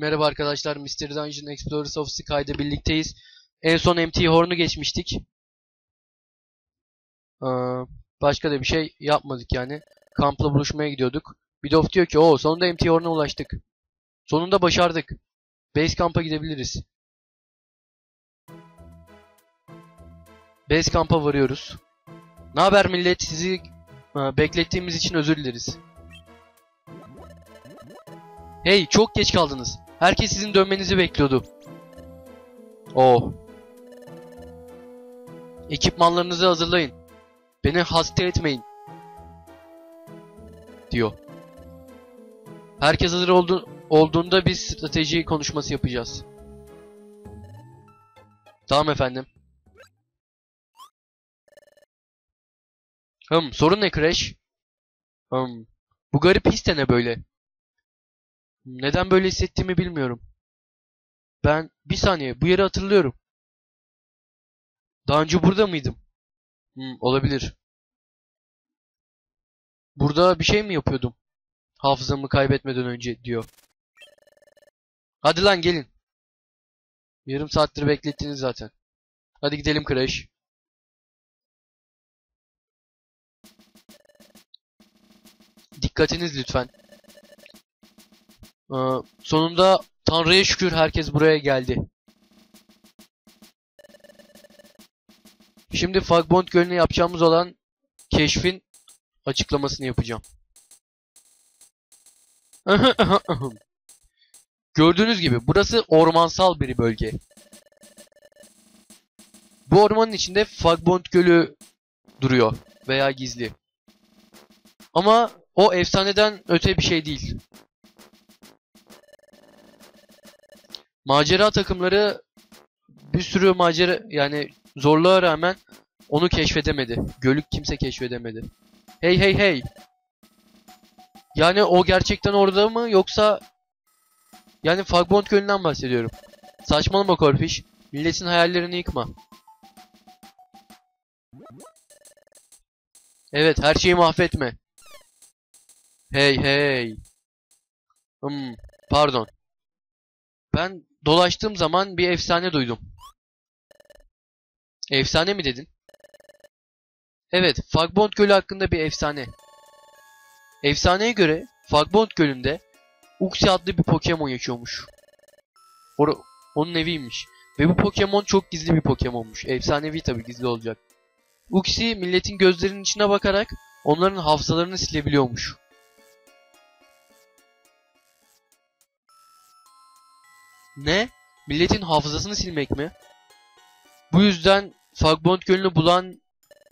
Merhaba arkadaşlar, Mystery Dungeon Explorers of Sky'da birlikteyiz. En son MT Horn'u geçmiştik. Ee, başka da bir şey yapmadık yani. Kampla buluşmaya gidiyorduk. Bidoff diyor ki, o sonunda MT Horn'a ulaştık. Sonunda başardık. Base Camp'a gidebiliriz. Base Camp'a varıyoruz. Ne haber millet? Sizi e, beklettiğimiz için özür dileriz. Hey çok geç kaldınız. Herkes sizin dönmenizi bekliyordu. Oh. Ekipmanlarınızı hazırlayın. Beni hasta etmeyin. Diyor. Herkes hazır oldu olduğunda biz strateji konuşması yapacağız. Tamam efendim. Hım sorun ne Crash? Hım. Bu garip his de ne böyle? Neden böyle hissettiğimi bilmiyorum. Ben bir saniye bu yeri hatırlıyorum. Daha önce burada mıydım? Hmm, olabilir. Burada bir şey mi yapıyordum? Hafızamı kaybetmeden önce diyor. Hadi lan gelin. Yarım saattir beklettiniz zaten. Hadi gidelim Crash. Dikkatiniz lütfen. Ee, sonunda Tanrı'ya şükür herkes buraya geldi. Şimdi Fagbond Gölü'ne yapacağımız olan keşfin açıklamasını yapacağım. Gördüğünüz gibi burası ormansal bir bölge. Bu ormanın içinde Fagbond Gölü duruyor veya gizli. Ama o efsaneden öte bir şey değil. Macera takımları bir sürü macera yani zorluğa rağmen onu keşfedemedi. Gölük kimse keşfedemedi. Hey hey hey. Yani o gerçekten orada mı yoksa yani Fagbond Gölü'nden bahsediyorum. Saçmalama Corfish. Milletin hayallerini yıkma. Evet her şeyi mahvetme. Hey hey. Hmm, pardon. Ben dolaştığım zaman bir efsane duydum. Efsane mi dedin? Evet, Fagbond Gölü hakkında bir efsane. Efsaneye göre Fagbond Gölü'nde Uxie adlı bir Pokemon yaşıyormuş. Or onun eviymiş. Ve bu Pokemon çok gizli bir Pokemonmuş. Efsanevi tabi gizli olacak. Uxie milletin gözlerinin içine bakarak onların hafızalarını silebiliyormuş. Ne? Milletin hafızasını silmek mi? Bu yüzden Fagbond Gölü'nü bulan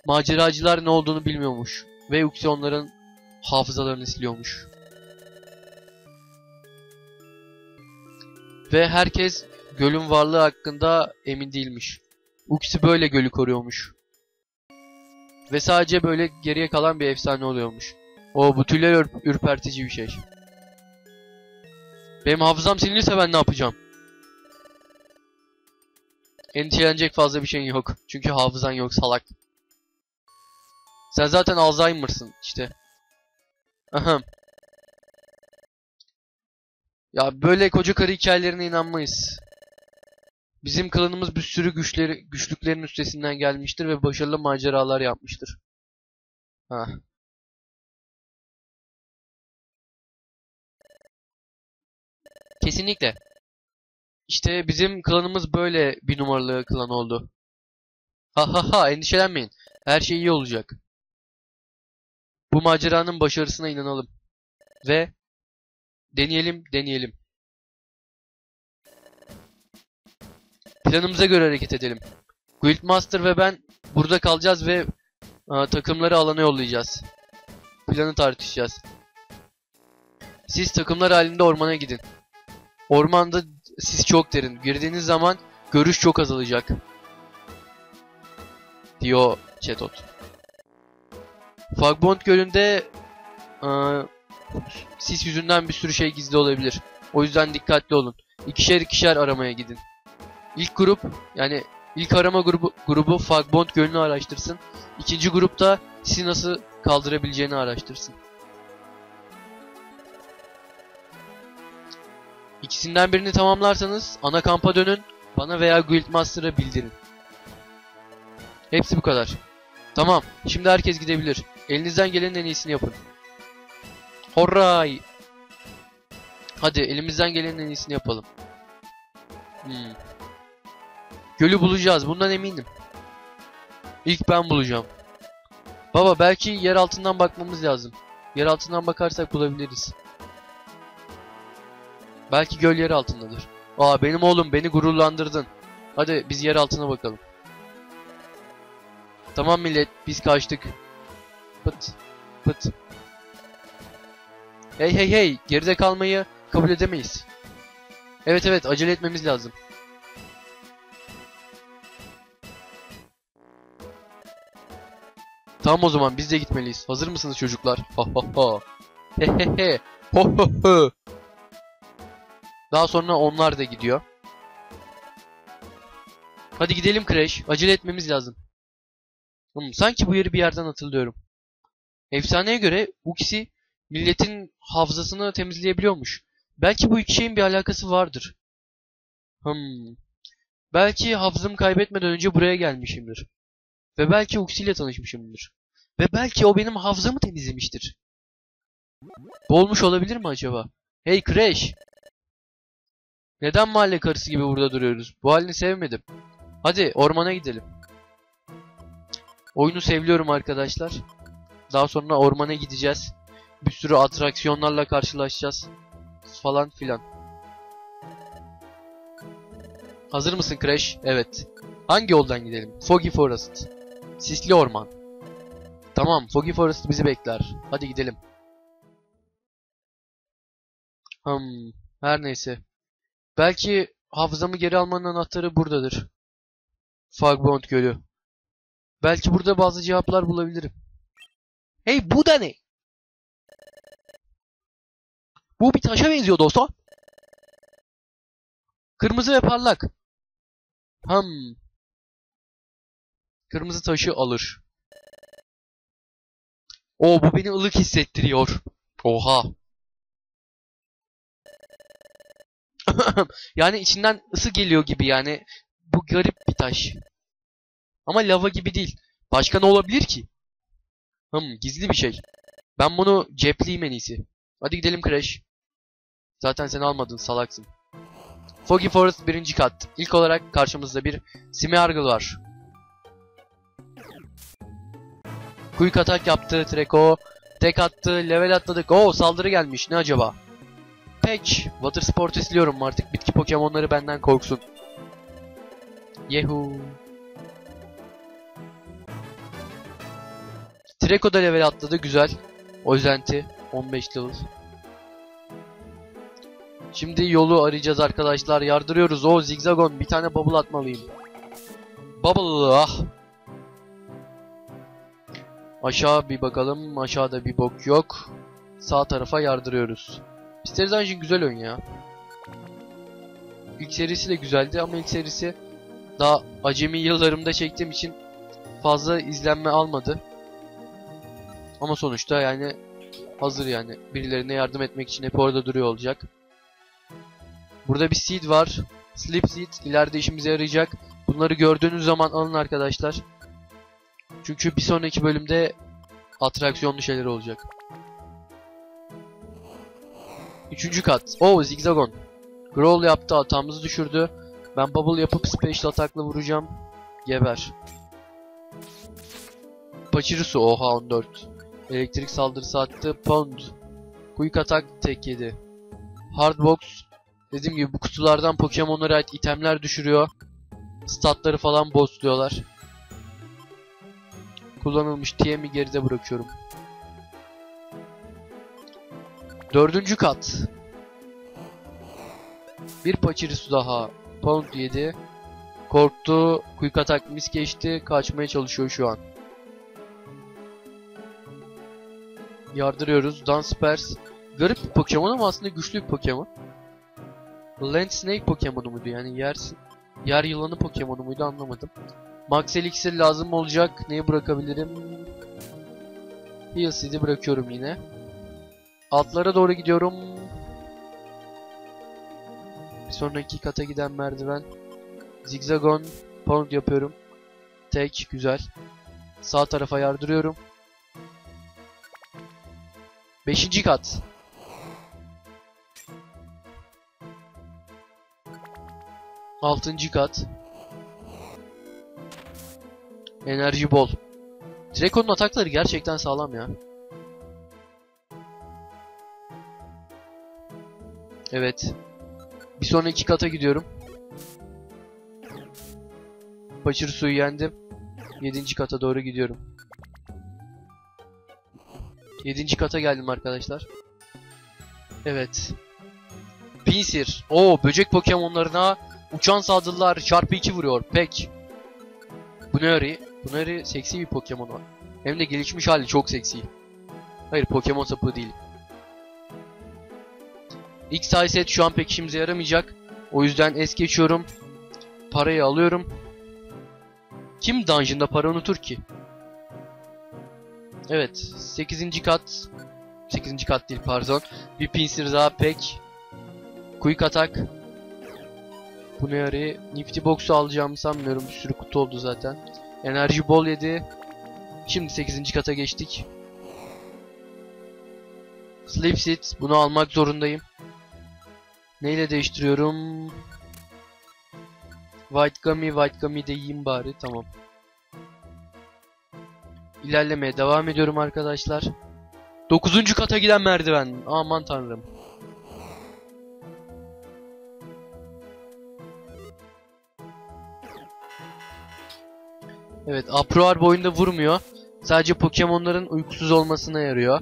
maceracılar ne olduğunu bilmiyormuş. Ve Uxie onların hafızalarını siliyormuş. Ve herkes gölün varlığı hakkında emin değilmiş. Uxie böyle gölü koruyormuş. Ve sadece böyle geriye kalan bir efsane oluyormuş. O bu tüyler ür ürpertici bir şey. Benim hafızam silinirse ben ne yapacağım? Endişelenecek fazla bir şeyin yok. Çünkü hafızan yok salak. Sen zaten Alzheimer'sın işte. Aha. Ya böyle koca karı hikayelerine inanmayız. Bizim klanımız bir sürü güçleri, güçlüklerin üstesinden gelmiştir ve başarılı maceralar yapmıştır. Ha. Kesinlikle. İşte bizim klanımız böyle bir numaralı klan oldu. Ha ha ha endişelenmeyin. Her şey iyi olacak. Bu maceranın başarısına inanalım. Ve deneyelim deneyelim. Planımıza göre hareket edelim. Guildmaster ve ben burada kalacağız ve a, takımları alana yollayacağız. Planı tartışacağız. Siz takımlar halinde ormana gidin. Ormanda sis çok derin. Girdiğiniz zaman görüş çok azalacak. Diyor Chetot. Fagbond Gölü'nde ıı, sis yüzünden bir sürü şey gizli olabilir. O yüzden dikkatli olun. İkişer ikişer aramaya gidin. İlk grup yani ilk arama grubu, grubu Fagbond Gölü'nü araştırsın. İkinci grupta sisi nasıl kaldırabileceğini araştırsın. İkisinden birini tamamlarsanız ana kampa dönün. Bana veya Guildmaster'a bildirin. Hepsi bu kadar. Tamam. Şimdi herkes gidebilir. Elinizden gelenin en iyisini yapın. Horay. Hadi elimizden gelenin en iyisini yapalım. Hmm. Gölü bulacağız. Bundan eminim. İlk ben bulacağım. Baba belki yer altından bakmamız lazım. Yer altından bakarsak bulabiliriz. Belki göl yer altındadır. Aa benim oğlum beni gururlandırdın. Hadi biz yer altına bakalım. Tamam millet biz kaçtık. Pıt pıt. Hey hey hey geride kalmayı kabul edemeyiz. Evet evet acele etmemiz lazım. Tamam o zaman biz de gitmeliyiz. Hazır mısınız çocuklar? Ha ha ha. He he he. Ho ho ho. Daha sonra onlar da gidiyor. Hadi gidelim Crash. Acele etmemiz lazım. Hmm, sanki bu yeri bir yerden hatırlıyorum. Efsaneye göre Uxie milletin hafızasını temizleyebiliyormuş. Belki bu iki şeyin bir alakası vardır. Hmm. Belki hafızamı kaybetmeden önce buraya gelmişimdir. Ve belki Uxie ile tanışmışımdır. Ve belki o benim hafızamı temizlemiştir. Bu olmuş olabilir mi acaba? Hey Crash! Neden mahalle karısı gibi burada duruyoruz? Bu halini sevmedim. Hadi ormana gidelim. Oyunu seviyorum arkadaşlar. Daha sonra ormana gideceğiz. Bir sürü atraksiyonlarla karşılaşacağız. Falan filan. Hazır mısın Crash? Evet. Hangi yoldan gidelim? Foggy Forest. Sisli orman. Tamam, Foggy Forest bizi bekler. Hadi gidelim. Hmm, her neyse. Belki hafızamı geri almanın anahtarı buradadır. Fogbond Gölü. Belki burada bazı cevaplar bulabilirim. Hey bu da ne? Bu bir taşa benziyor dostum. Kırmızı ve parlak. Hmm. Kırmızı taşı alır. O bu beni ılık hissettiriyor. Oha. yani içinden ısı geliyor gibi yani. Bu garip bir taş. Ama lava gibi değil. Başka ne olabilir ki? Hım gizli bir şey. Ben bunu cepleyeyim en iyisi. Hadi gidelim Crash. Zaten sen almadın salaksın. Foggy Forest birinci kat. İlk olarak karşımızda bir Smeargle var. Quick atak yaptı Treko. Tek attı. Level atladık. Oo saldırı gelmiş. Ne acaba? Patch. Water Sport izliyorum artık. Bitki Pokemon'ları benden korksun. Yehu. Treko da level atladı. Güzel. Ozenti. 15 level. Şimdi yolu arayacağız arkadaşlar. Yardırıyoruz. O zigzagon. Bir tane bubble atmalıyım. Bubble. Ah. Aşağı bir bakalım. Aşağıda bir bok yok. Sağ tarafa yardırıyoruz. Mystery Dungeon güzel oyun ya. İlk serisi de güzeldi ama ilk serisi daha acemi yıllarımda çektiğim için fazla izlenme almadı. Ama sonuçta yani hazır yani. Birilerine yardım etmek için hep orada duruyor olacak. Burada bir seed var. Sleep seed ileride işimize yarayacak. Bunları gördüğünüz zaman alın arkadaşlar. Çünkü bir sonraki bölümde atraksiyonlu şeyler olacak. Üçüncü kat. Oo zigzagon. Growl yaptı hatamızı düşürdü. Ben bubble yapıp special atakla vuracağım. Geber. Pachirisu oha 14. Elektrik saldırısı attı. Pound. Quick atak tek yedi. Hardbox. Dediğim gibi bu kutulardan Pokemon'lara ait itemler düşürüyor. Statları falan boostluyorlar. Kullanılmış TM'i geride bırakıyorum. Dördüncü kat. Bir Pachirisu daha. Pound yedi. Korktu. Quick atak mis geçti. Kaçmaya çalışıyor şu an. Yardırıyoruz. Dunsparce. Garip bir Pokemon ama aslında güçlü bir Pokemon. Land Snake Pokemon'u muydu? Yani yer, yer yılanı Pokemon'u muydu anlamadım. Max Elixir lazım olacak. Neyi bırakabilirim? Heal Seed'i bırakıyorum yine. Altlara doğru gidiyorum. Bir sonraki kata giden merdiven. Zigzagon pound yapıyorum. Tek güzel. Sağ tarafa yardırıyorum. Beşinci kat. Altıncı kat. Enerji bol. Draco'nun atakları gerçekten sağlam ya. Evet. Bir sonraki kata gidiyorum. Paçır suyu yendim. Yedinci kata doğru gidiyorum. Yedinci kata geldim arkadaşlar. Evet. Pinsir. Oo böcek pokemonlarına uçan saldırılar çarpı 2 vuruyor. Pek. Buneri. Buneri seksi bir pokemon var. Hem de gelişmiş hali çok seksi. Hayır pokemon sapı değil. X set şu an pek işimize yaramayacak. O yüzden es geçiyorum. Parayı alıyorum. Kim dungeon'da para unutur ki? Evet. 8. kat. 8. kat değil pardon. Bir pinsir daha pek. Quick atak. Bu ne arayı? Nifty Box'u alacağımı sanmıyorum. Bir sürü kutu oldu zaten. Enerji bol yedi. Şimdi 8. kata geçtik. Sleep Sit. Bunu almak zorundayım. Neyle değiştiriyorum? White Gummy, White Gummy de yiyeyim bari. Tamam. İlerlemeye devam ediyorum arkadaşlar. 9. kata giden merdiven. Aman tanrım. Evet, Aproar boyunda vurmuyor. Sadece Pokemon'ların uykusuz olmasına yarıyor.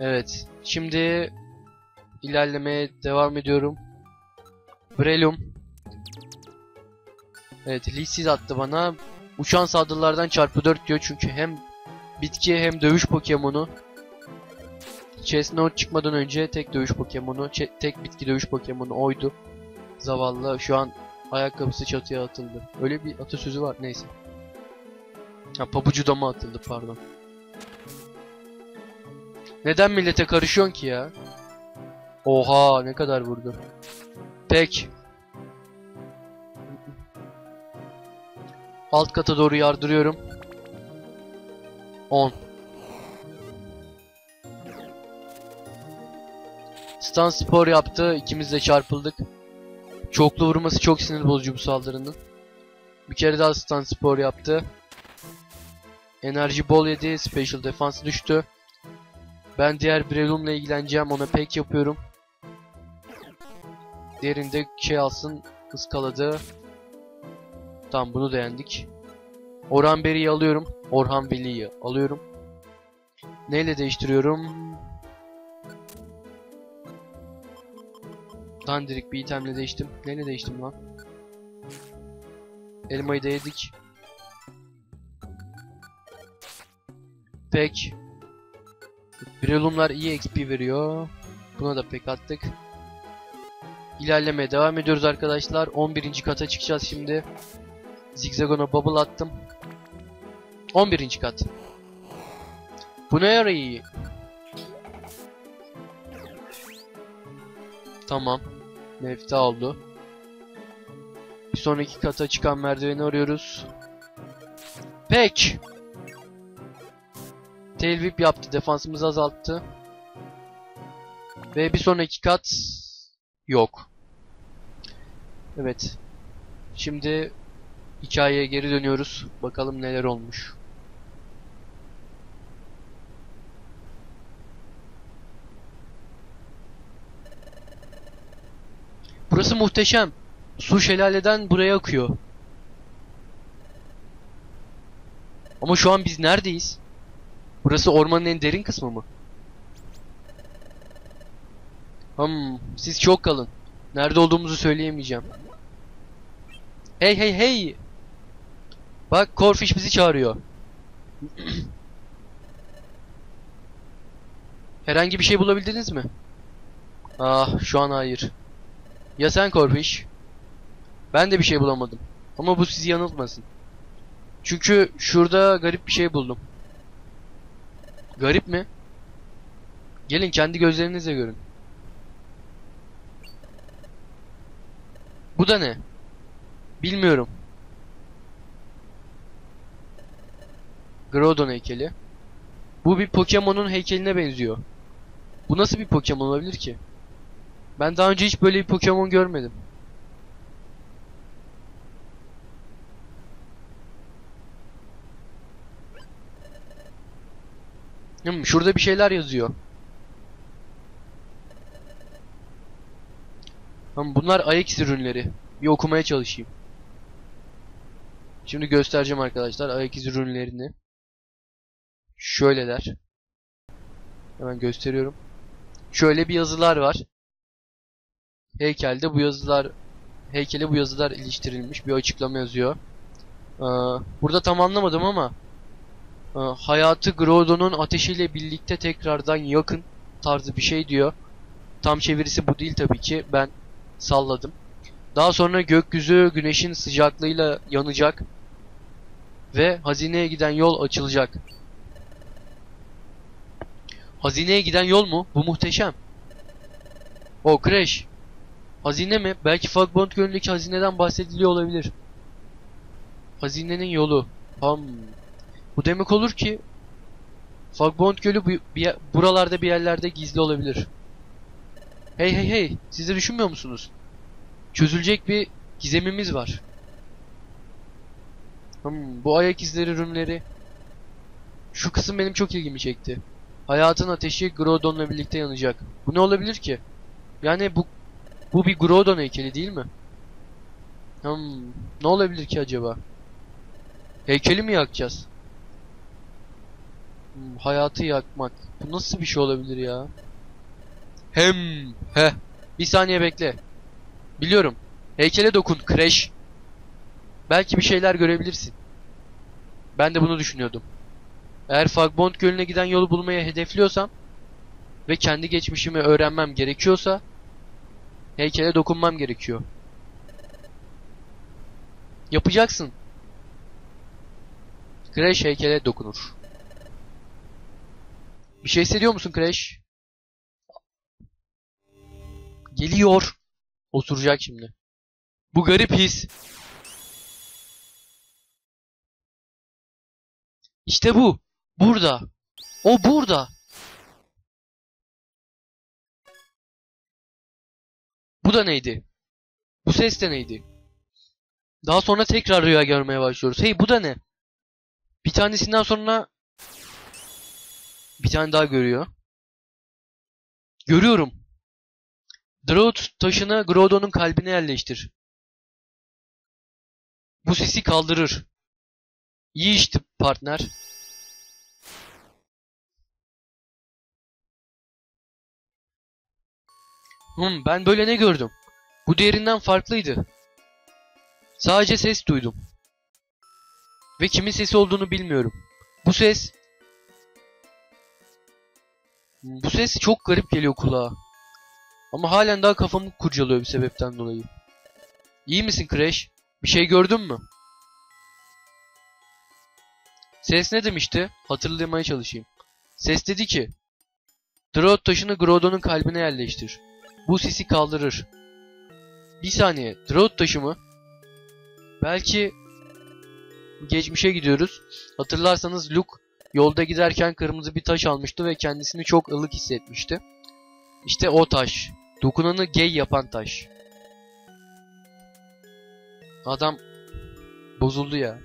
Evet, şimdi ilerlemeye devam ediyorum. Breloom. Evet, Lee'siz attı bana. Uçan saldırılardan çarpı 4 diyor çünkü hem bitki hem dövüş Pokemon'u. Chestnut çıkmadan önce tek dövüş Pokemon'u, tek bitki dövüş Pokemon'u oydu. Zavallı şu an ayakkabısı çatıya atıldı. Öyle bir atasözü var neyse. Ha pabucu dama atıldı pardon. Neden millete karışıyorsun ki ya? Oha ne kadar vurdu. Pek. Alt kata doğru yardırıyorum. 10. Stun spor yaptı. İkimiz de çarpıldık. Çoklu vurması çok sinir bozucu bu saldırının. Bir kere daha stun spor yaptı. Enerji bol yedi. Special defense düştü. Ben diğer Breloom'la ilgileneceğim. Ona pek yapıyorum. Diğerinde şey alsın. ıskaladı. Tamam bunu da yendik. Orhan Beri'yi alıyorum. Orhan Veli'yi alıyorum. Neyle değiştiriyorum? Dandirik bir itemle değiştim. Neyle değiştim lan? Elmayı da yedik. Pek. Brelumlar iyi XP veriyor. Buna da pek attık. İlerlemeye devam ediyoruz arkadaşlar. 11. kata çıkacağız şimdi. Zigzagon'a bubble attım. 11. kat. Bu ne yarayı? Tamam. Mefta oldu. Bir sonraki kata çıkan merdiveni arıyoruz. Pek. Tail yaptı. Defansımızı azalttı. Ve bir sonraki kat yok. Evet. Şimdi hikayeye geri dönüyoruz. Bakalım neler olmuş. Burası muhteşem. Su şelaleden buraya akıyor. Ama şu an biz neredeyiz? Burası ormanın en derin kısmı mı? Hmm, siz çok kalın. Nerede olduğumuzu söyleyemeyeceğim. Hey hey hey! Bak Corfish bizi çağırıyor. Herhangi bir şey bulabildiniz mi? Ah şu an hayır. Ya sen Corfish? Ben de bir şey bulamadım. Ama bu sizi yanıltmasın. Çünkü şurada garip bir şey buldum. Garip mi? Gelin kendi gözlerinizle görün. Bu da ne? Bilmiyorum. Groudon heykeli. Bu bir Pokemon'un heykeline benziyor. Bu nasıl bir Pokemon olabilir ki? Ben daha önce hiç böyle bir Pokemon görmedim. Hmm, şurada bir şeyler yazıyor. Tamam bunlar ayak ürünleri. Bir okumaya çalışayım. Şimdi göstereceğim arkadaşlar izi ürünlerini. Şöyleler. Hemen gösteriyorum. Şöyle bir yazılar var. Heykelde bu yazılar heykele bu yazılar iliştirilmiş bir açıklama yazıyor. Ee, burada tam anlamadım ama e, hayatı Groudon'un ateşiyle birlikte tekrardan yakın tarzı bir şey diyor. Tam çevirisi bu değil tabii ki. Ben salladım. Daha sonra gökyüzü güneşin sıcaklığıyla yanacak ve hazineye giden yol açılacak. Hazineye giden yol mu? Bu muhteşem. O Crash. Hazine mi? Belki Fagbond Gölü'ndeki hazineden bahsediliyor olabilir. Hazinenin yolu. Ham. Bu demek olur ki Fagbond Gölü bu, bir, buralarda bir yerlerde gizli olabilir. Hey hey hey, siz de düşünmüyor musunuz? Çözülecek bir gizemimiz var. Hmm, bu ayak izleri ürünleri. Şu kısım benim çok ilgimi çekti. Hayatın ateşi Groudon'la birlikte yanacak. Bu ne olabilir ki? Yani bu bu bir Groudon heykeli değil mi? Hmm, ne olabilir ki acaba? Heykeli mi yakacağız? Hmm, hayatı yakmak. Bu nasıl bir şey olabilir ya? Hem he. Bir saniye bekle. Biliyorum. Heykele dokun Crash. Belki bir şeyler görebilirsin. Ben de bunu düşünüyordum. Eğer Fagbond Gölü'ne giden yolu bulmaya hedefliyorsam ve kendi geçmişimi öğrenmem gerekiyorsa heykele dokunmam gerekiyor. Yapacaksın. Crash heykele dokunur. Bir şey hissediyor musun Crash? Geliyor. Oturacak şimdi. Bu garip his. İşte bu. Burada. O burada. Bu da neydi? Bu ses de neydi? Daha sonra tekrar rüya görmeye başlıyoruz. Hey bu da ne? Bir tanesinden sonra bir tane daha görüyor. Görüyorum. Drought taşını Groudon'un kalbine yerleştir. Bu sesi kaldırır. İyi işte partner. Hmm, ben böyle ne gördüm? Bu diğerinden farklıydı. Sadece ses duydum. Ve kimin sesi olduğunu bilmiyorum. Bu ses... Bu ses çok garip geliyor kulağa. Ama halen daha kafamı kurcalıyor bir sebepten dolayı. İyi misin Crash? Bir şey gördün mü? Ses ne demişti? Hatırlamaya çalışayım. Ses dedi ki Droid taşını Groudon'un kalbine yerleştir. Bu sisi kaldırır. Bir saniye. Droid taşı mı? Belki geçmişe gidiyoruz. Hatırlarsanız Luke yolda giderken kırmızı bir taş almıştı ve kendisini çok ılık hissetmişti. İşte o taş. Dokunanı gay yapan taş. Adam bozuldu ya.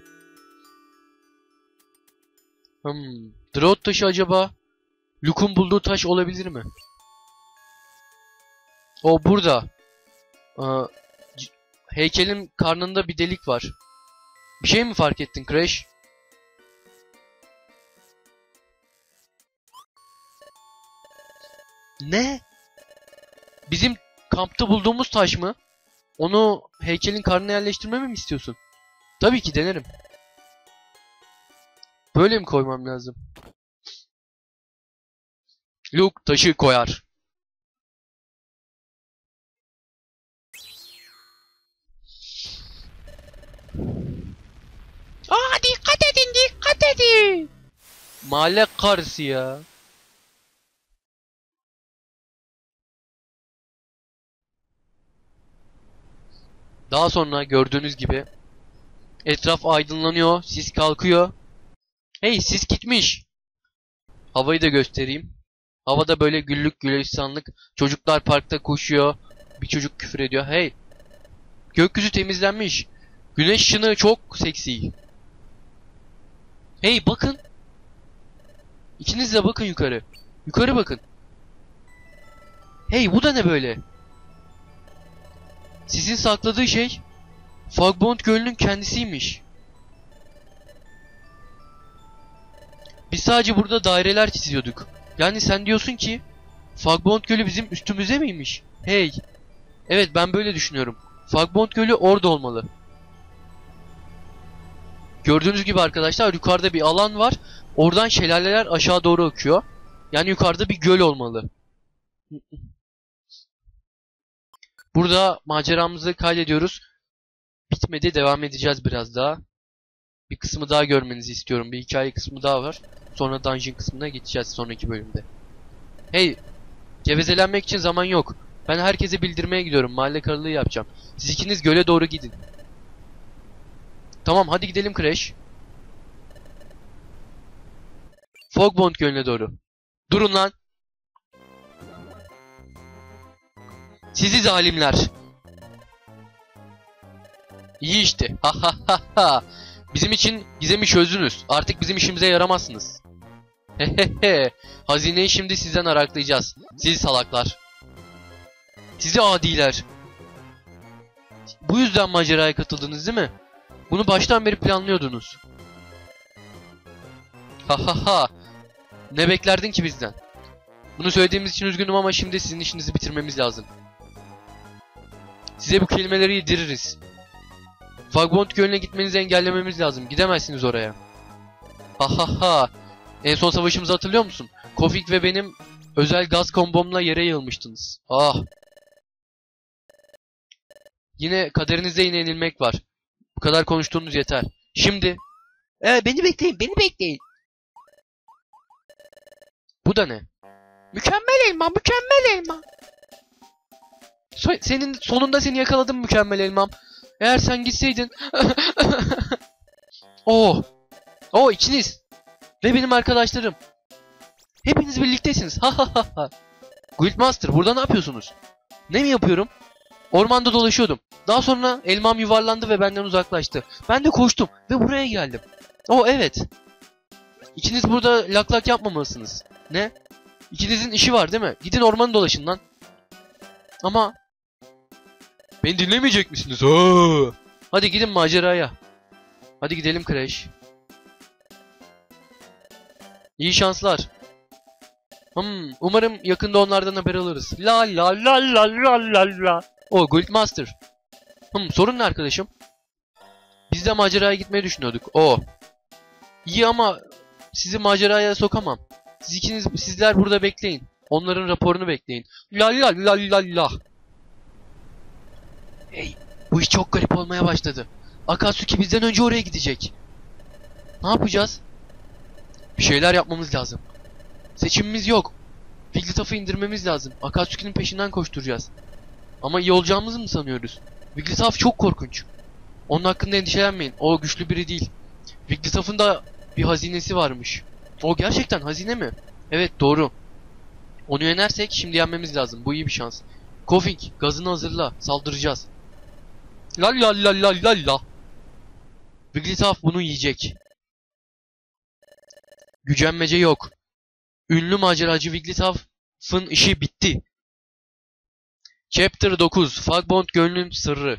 Hmm. Droid taşı acaba Luke'un bulduğu taş olabilir mi? O burada. Ee, heykelin karnında bir delik var. Bir şey mi fark ettin Crash? Ne? Bizim kampta bulduğumuz taş mı? Onu heykelin karnına yerleştirmemi mi istiyorsun? Tabii ki denerim. Böyle mi koymam lazım? Luke taşı koyar. Aa dikkat edin dikkat edin. Mahalle karısı ya. Daha sonra gördüğünüz gibi etraf aydınlanıyor, sis kalkıyor. Hey sis gitmiş. Havayı da göstereyim. Havada böyle güllük gülistanlık. Çocuklar parkta koşuyor. Bir çocuk küfür ediyor. Hey. Gökyüzü temizlenmiş. Güneş ışını çok seksi. Hey bakın. İkiniz de bakın yukarı. Yukarı bakın. Hey bu da ne böyle? Sizin sakladığı şey Fagbond Gölü'nün kendisiymiş. Biz sadece burada daireler çiziyorduk. Yani sen diyorsun ki Fagbond Gölü bizim üstümüze miymiş? Hey. Evet ben böyle düşünüyorum. Fagbond Gölü orada olmalı. Gördüğünüz gibi arkadaşlar yukarıda bir alan var. Oradan şelaleler aşağı doğru akıyor. Yani yukarıda bir göl olmalı. Burada maceramızı kaydediyoruz. Bitmedi devam edeceğiz biraz daha. Bir kısmı daha görmenizi istiyorum. Bir hikaye kısmı daha var. Sonra dungeon kısmına geçeceğiz sonraki bölümde. Hey! Gevezelenmek için zaman yok. Ben herkese bildirmeye gidiyorum. Mahalle karılığı yapacağım. Siz ikiniz göle doğru gidin. Tamam hadi gidelim Crash. Fogbond gölüne doğru. Durun lan. Sizi zalimler. İyi işte. Ha ha ha ha. Bizim için gizemi çözdünüz. Artık bizim işimize yaramazsınız. Hehehe. Hazineyi şimdi sizden araklayacağız. Siz salaklar. Sizi adiler. Bu yüzden maceraya katıldınız değil mi? Bunu baştan beri planlıyordunuz. Ha ha ha. Ne beklerdin ki bizden? Bunu söylediğimiz için üzgünüm ama şimdi sizin işinizi bitirmemiz lazım. Size bu kelimeleri yediririz. Fagbond Gölü'ne gitmenizi engellememiz lazım. Gidemezsiniz oraya. Ha ha ha. En son savaşımızı hatırlıyor musun? Kofik ve benim özel gaz kombomla yere yığılmıştınız. Ah. Yine kaderinizde yine yenilmek var. Bu kadar konuştuğunuz yeter. Şimdi. Ee, beni bekleyin, beni bekleyin. Bu da ne? Mükemmel elma, mükemmel elma. Senin sonunda seni yakaladım mükemmel elmam. Eğer sen gitseydin. oh. Oh içiniz. Ve benim arkadaşlarım. Hepiniz birliktesiniz. Ha ha ha ha. Guildmaster burada ne yapıyorsunuz? Ne mi yapıyorum? Ormanda dolaşıyordum. Daha sonra elmam yuvarlandı ve benden uzaklaştı. Ben de koştum ve buraya geldim. Oh evet. İkiniz burada lak lak yapmamalısınız. Ne? İkinizin işi var değil mi? Gidin ormanı dolaşın lan. Ama Beni dinlemeyecek misiniz? Oo. Hadi gidin maceraya. Hadi gidelim Crash. İyi şanslar. Hmm, umarım yakında onlardan haber alırız. La la la la la la la. O Guildmaster. Hmm, sorun ne arkadaşım? Biz de maceraya gitmeyi düşünüyorduk. O. İyi ama sizi maceraya sokamam. Siz ikiniz sizler burada bekleyin. Onların raporunu bekleyin. La la la la la. Hey, bu iş çok garip olmaya başladı. Akatsuki bizden önce oraya gidecek. Ne yapacağız? Bir şeyler yapmamız lazım. Seçimimiz yok. Wigglytuff'ı indirmemiz lazım. Akatsuki'nin peşinden koşturacağız. Ama iyi olacağımızı mı sanıyoruz? Wigglytuff çok korkunç. Onun hakkında endişelenmeyin. O güçlü biri değil. Wigglytuff'ın da bir hazinesi varmış. O gerçekten hazine mi? Evet doğru. Onu yenersek şimdi yenmemiz lazım. Bu iyi bir şans. Koffing gazını hazırla. Saldıracağız. La la la. Wigglytuff bunu yiyecek. Gücenmece yok. Ünlü maceracı Wigglytuff'ın işi bitti. Chapter 9 Fagbond Gölü'nün sırrı.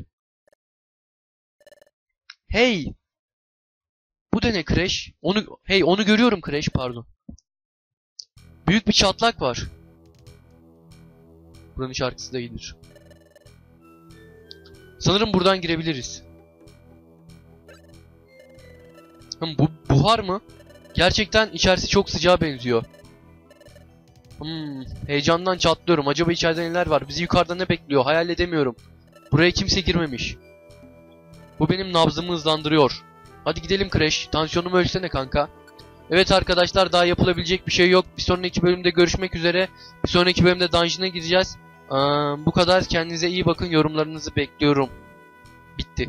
Hey! Bu da ne Crash? Onu hey onu görüyorum Crash pardon. Büyük bir çatlak var. Buranın şarkısı da iyidir. Sanırım buradan girebiliriz. Hım, bu buhar mı? Gerçekten içerisi çok sıcağa benziyor. Hmm, heyecandan çatlıyorum. Acaba içeride neler var? Bizi yukarıda ne bekliyor? Hayal edemiyorum. Buraya kimse girmemiş. Bu benim nabzımı hızlandırıyor. Hadi gidelim Crash. Tansiyonumu ölçsene kanka. Evet arkadaşlar daha yapılabilecek bir şey yok. Bir sonraki bölümde görüşmek üzere. Bir sonraki bölümde dungeon'a gideceğiz. Ee, bu kadar. Kendinize iyi bakın. Yorumlarınızı bekliyorum. Bitti.